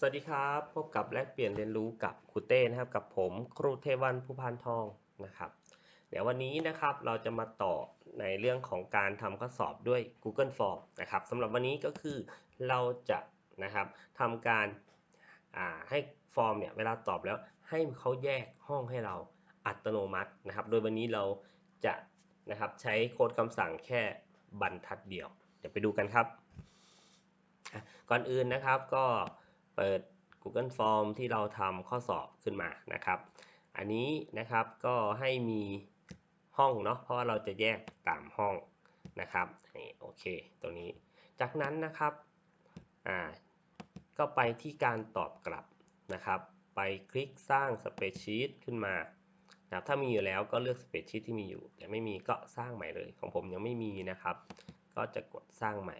สวัสดีครับ พบกับแลกเปลี่ยนเรียนรู้กับครูเต้นะครับ กับผมครูเทวันผู้พานทองนะครับ เดี๋ยววันนี้นะครับเราจะมาต่อในเรื่องของการทำข้อสอบด้วย Google Form นะครับสำหรับวันนี้ก็คือเราจะนะครับทำการอ่าให้ฟอร์มเนี่ยเวลาตอบแล้วให้เขาแยกห้องให้เราอัตโนมัตินะครับ โดยวันนี้เราจะนะครับใช้โค้ดคำสั่งแค่บรรทัดเดียว เดี๋ยวไปดูกันครับ ก่อนอื่นนะครับก็ เปิด Google Form ที่เราทำข้อสอบขึ้นมานะครับ อันนี้นะครับก็ให้มีห้องเนาะเพราะว่าเราจะแยกตามห้องนะครับนี่โอเคตรงนี้ จากนั้นนะครับอ่าก็ไปที่การตอบกลับนะครับ ไปคลิกสร้างสเปรดชีตขึ้นมานะครับถ้ามีอยู่แล้วก็เลือกสเปรดชีตที่มีอยู่ แต่ไม่มีก็สร้างใหม่เลย ของผมยังไม่มีนะครับ ก็จะกดสร้างใหม่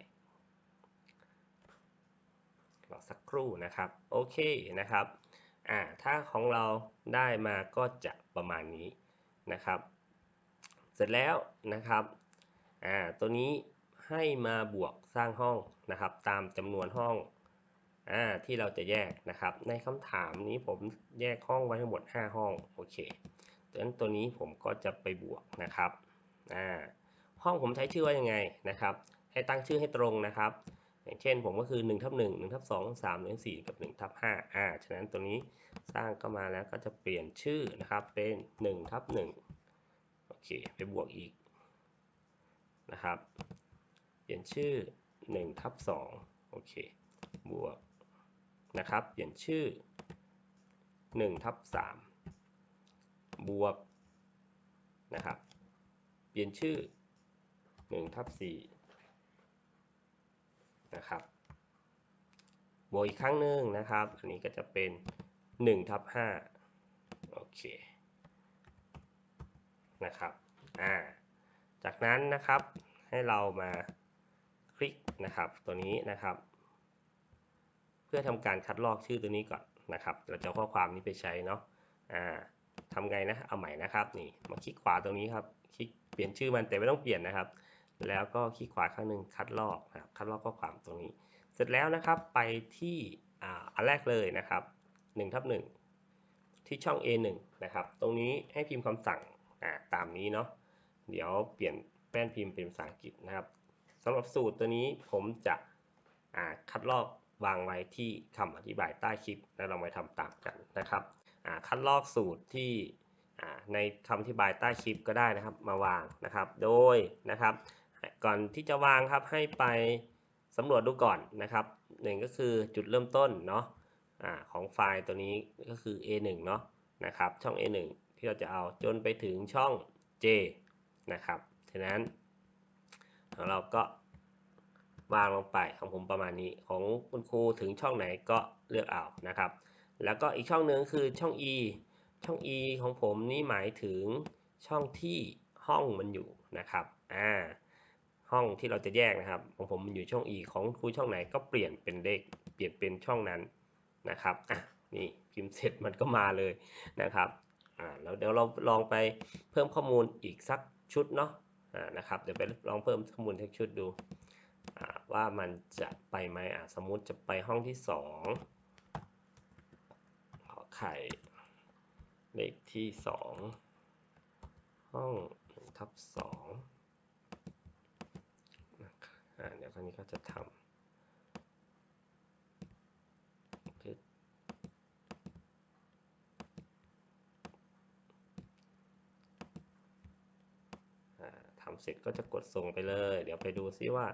รอสักครู่นะครับ โอเคนะครับอ่าถ้าของเราได้มาก็จะประมาณนี้นะครับ เสร็จแล้วนะครับอ่าตัวนี้ให้มาบวกสร้างห้องนะครับ ตามจำนวนห้องอ่าที่เราจะแยกนะครับ ในคำถามนี้ผมแยกห้องไว้ทั้งหมด 5 ห้องโอเคดังนั้นตัวนี้ผมก็จะไปบวกนะครับอ่าห้องผมใช้ชื่อว่ายังไงนะครับ ให้ตั้งชื่อให้ตรงนะครับ อย่างเช่นผมก็คือ1ทับ1 1ทับ2 3 1 4 กับ1ทับ5อ่าฉะนั้นตัวนี้สร้างก็มาแล้วก็จะเปลี่ยนชื่อนะครับเป็น1ทับ1โอเคไปบวกอีกนะครับ เปลี่ยนชื่อ1ทับ2โอเคบวกนะครับ เปลี่ยนชื่อ1ทับ3บวกนะครับ เปลี่ยนชื่อ1ทับ4 นะครับบวกอีกครั้งหนึ่งนะครับ อันนี้ก็จะเป็น1ทับ5โอเคนะครับอ่าจากนั้นนะครับให้เรามาคลิกนะครับตัวนี้นะครับ เพื่อทำการคัดลอกชื่อตัวนี้ก่อนนะครับ เราจะข้อความนี้ไปใช้เนาะอ่าทำไงนะ เอาใหม่นะครับ นี่ มาคลิกขวาตรงนี้ครับ คลิกเปลี่ยนชื่อมันแต่ไม่ต้องเปลี่ยนนะครับ แล้วก็คลิกขวาข้างหนึ่งคัดลอกนะครับคัดลอกข้อความตรงนี้ เสร็จแล้วนะครับไปที่อันแรกเลยนะครับ1ทับ1ที่ช่อง A1 นะครับ ตรงนี้ให้พิมพ์คำสั่งอ่าตามนี้เนาะเดี๋ยวเปลี่ยนแป้นพิมพ์เป็นภาษาอังกฤษนะครับสำหรับสูตรตัวนี้ผมจะคัดลอกวางไว้ที่คำอธิบายใต้คลิป แล้วเรามาทำตามกันนะครับคัดลอกสูตรที่ในคำอธิบายใต้คลิปก็ได้นะครับมาวางนะครับ โดยนะครับ ก่อนที่จะวางครับให้ไปสำรวจดูก่อนนะครับหนึ่งก็คือจุดเริ่มต้นเนาะอ่าของไฟล์ตัวนี้ก็คือ A1 เนาะนะครับช่อง A1 ที่เราจะเอาจนไปถึงช่อง J นะครับฉะนั้นของเราก็วางลงไปของผมประมาณนี้ของคุณครูถึงช่องไหนก็เลือกเอานะครับ แล้วก็อีกช่องหนึ่งคือช่อง E ช่อง E ของผมนี่หมายถึงช่องที่ห้องมันอยู่นะครับอ่า ห้องที่เราจะแยกนะครับ ของผมมันอยู่ช่อง E ของครูช่องไหนก็เปลี่ยนเป็นเลขเปลี่ยนเป็นช่องนั้นนะครับอะนี่พิมพ์เสร็จมันก็มาเลยนะครับอ่าแล้วเดี๋ยวเราลองไปเพิ่มข้อมูลอีกสักชุดเนาะอ่านะครับเดี๋ยวไปลองเพิ่มข้อมูลสักชุดดูอ่าว่ามันจะไปไหมอ่าสมมุติจะไปห้องที่สองขอไข่เลขที่สองห้องหนึ่งทับสอง อ่าเดี๋ยวคราวนี้ก็จะทำคืออ่าทำเสร็จก็จะกดส่งไปเลย เดี๋ยวไปดูซิว่า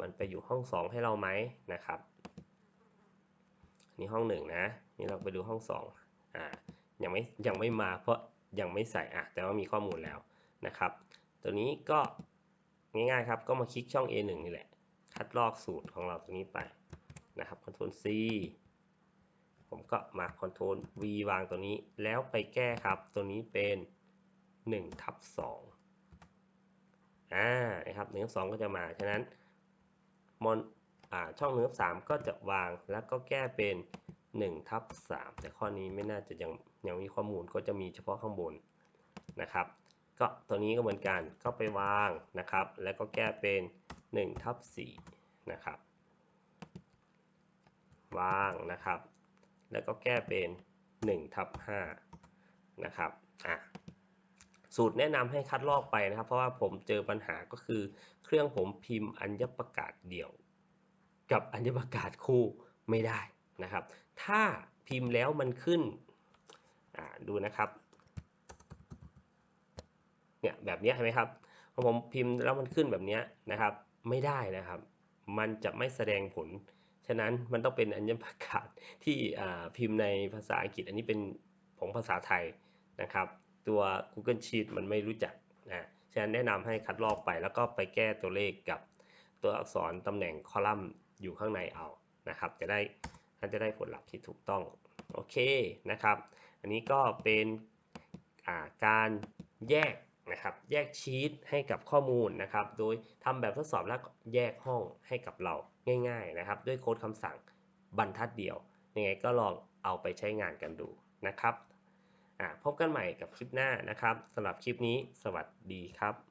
มันไปอยู่ห้อง 2 ให้เราไหมนะครับนี่ห้องหนึ่งนะ นี่เราไปดูห้อง2อ่ายังไม่ยังไม่มาเพราะยังไม่ใส่อะแต่ว่ามีข้อมูลแล้วนะครับ ตัวนี้ก็ ง่ายๆครับ ก็มาคลิกช่อง A1 นี่แหละ คัดลอกสูตรของเราตรงนี้ไปนะครับ Ctrl C ผมก็มา Ctrl V วางตัวนี้ แล้วไปแก้ครับ ตัวนี้เป็น1ทับ2อ่า นะครับ1ทับ2ก็จะมา ฉะนั้นมอนอ่าช่อง1ทับ3ก็จะวาง แล้วก็แก้เป็น1ทับ3แต่ข้อนี้ไม่น่าจะยังยังมีข้อมูลก็จะมีเฉพาะข้างบนนะครับ ก็ตัวนี้ก็เหมือนกันก็ไปวางนะครับ แล้วก็แก้เป็น1ทับ4นะครับ วางนะครับ แล้วก็แก้เป็น1ทับ5นะครับอะสูตรแนะนำให้คัดลอกไปนะครับ เพราะว่าผมเจอปัญหาก็คือ เครื่องผมพิมพ์อัญญประกาศเดี่ยว กับอัญญประกาศคู่ไม่ได้นะครับ ถ้าพิมพ์แล้วมันขึ้นอ่าดูนะครับ เนี่ยแบบนี้ยเห็นไหมครับพอผมพิมพ์แล้วมันขึ้นแบบนี้นะครับ ไม่ได้นะครับ มันจะไม่แสดงผล ฉะนั้นมันต้องเป็นอัญญประกาศที่พิมพ์ในภาษาอังกฤษ อันนี้เป็นของภาษาไทยนะครับ ตัว Google Sheet มันไม่รู้จักนะฉะนั้นแนะนำให้คัดลอกไปแล้วก็ไปแก้ตัวเลขกับตัวอักษรตำแหน่งคอลัมน์อยู่ข้างในเอานะครับ จะได้ท่านจะได้ผลลัพธ์ที่ถูกต้องโอเคนะครับ อันนี้ก็เป็นการแยก นะครับ แยกชีตให้กับข้อมูลนะครับ โดยทำแบบทดสอบแล้วแยกห้องให้กับเราง่าย ๆนะครับ ด้วยโค้ดคำสั่งบรรทัดเดียว ยังไงก็ลองเอาไปใช้งานกันดูนะครับพบกันใหม่กับคลิปหน้านะครับสำหรับคลิปนี้สวัสดีครับ